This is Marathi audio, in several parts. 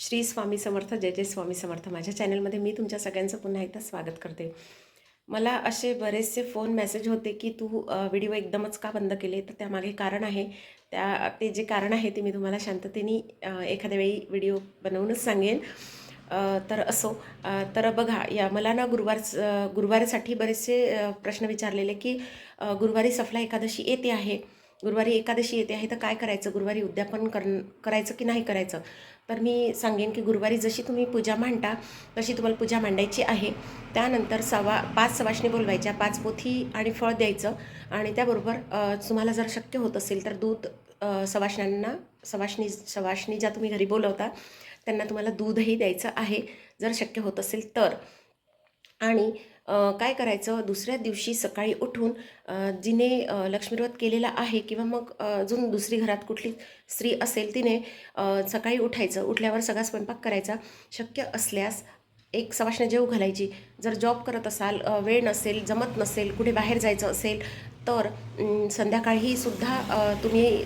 श्री स्वामी समर्थ जय जय स्वामी समर्थ. माझ्या चॅनलमध्ये मी तुमच्या सगळ्यांचं पुन्हा एकदा स्वागत करते. मला असे बरेचसे फोन मेसेज होते की तू व्हिडिओ एकदमच का बंद केले? तर त्यामागे कारण आहे. त्या ते जे कारण आहे ते मी तुम्हाला शांततेने एखाद्या वेळी व्हिडिओ बनवूनच सांगेन. तर असो तर बघा या मला ना गुरुवार गुरुवारसाठी बरेचसे प्रश्न विचारलेले की गुरुवारी सफला एकादशी येते आहे. गुरुवारी एकादशी येते आहे तर काय करायचं? गुरुवारी उद्यापन कर करायचं की नाही करायचं? तर मी सांगेन की गुरुवारी जशी तुम्ही पूजा मांडता तशी तुम्हाला पूजा मांडायची आहे. त्यानंतर सवा पाच सवाशणी बोलवायच्या पाच पोथी आणि फळ द्यायचं आणि त्याबरोबर तुम्हाला जर शक्य होत असेल तर दूध सवाशण्यांना सवाशणी सवाशणी ज्या तुम्ही घरी बोलवता त्यांना तुम्हाला दूधही द्यायचं आहे. जर शक्य होत असेल तर. आणि काय करायचं? दुसऱ्या दिवशी सकाळी उठून जिने लक्ष्मीव्रत केलेला आहे किंवा मग अजून दुसरी घरात कुठली स्त्री असेल तिने सकाळी उठायचं. उठल्यावर सगळा स्वयंपाक करायचा. शक्य असल्यास एक सवाशने जेव घालायची. जर जॉब करत असाल वेळ नसेल जमत नसेल कुठे बाहेर जायचं असेल तर संध्याकाळी सुद्धा तुम्ही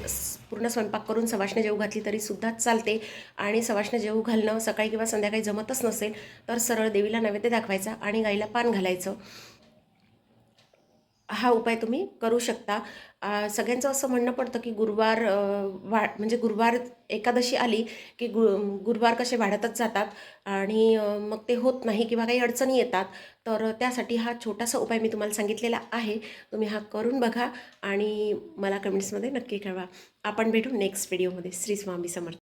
पूर्ण स्वयंपाक करून सवाशने जेव घातली तरी सुद्धा चालते. आणि सवाशने जेव घालणं सकाळी किंवा संध्याकाळी जमतच नसेल तर सरळ देवीला नैवेद्य दाखवायचा आणि गाईला पान घालायचं. हा उपाय तुम्ही करू शकता. सगळ्यांचं असं म्हणणं पडतं की गुरुवार वा म्हणजे गुरुवार एकादशी आली की गु गुरुवार कसे वाढतच जातात आणि मग ते होत नाही किंवा काही अडचणी येतात. तर त्यासाठी हा छोटासा उपाय मी तुम्हाला सांगितलेला आहे. तुम्ही हा करून बघा आणि मला कमेंट्समध्ये नक्की कळवा. आपण भेटू नेक्स्ट व्हिडिओमध्ये. श्री स्वामी समर्थ.